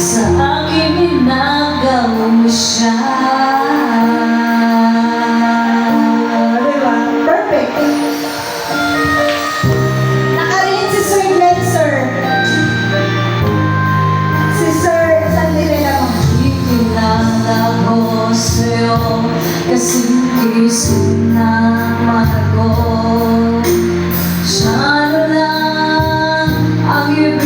Sa akin inagaw mo siya Diba? Perfect! Nakarinig si Sir sir. Si Sir, sandali lang. Itinagaw ko sa'yo Kasi kisip na matagot Siya na lang ang iba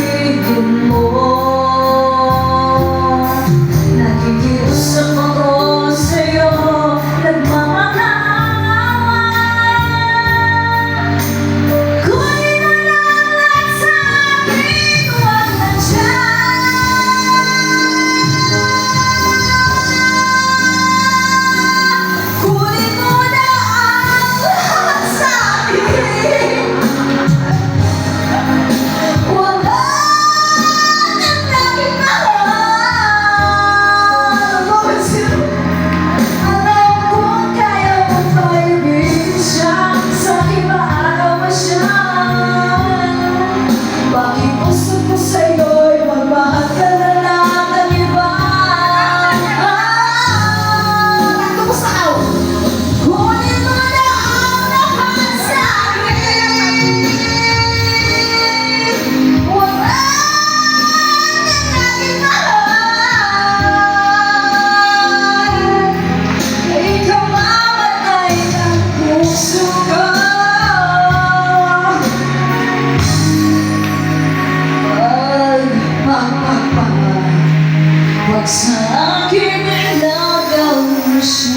Huwag sa akin ilagaw mo siya.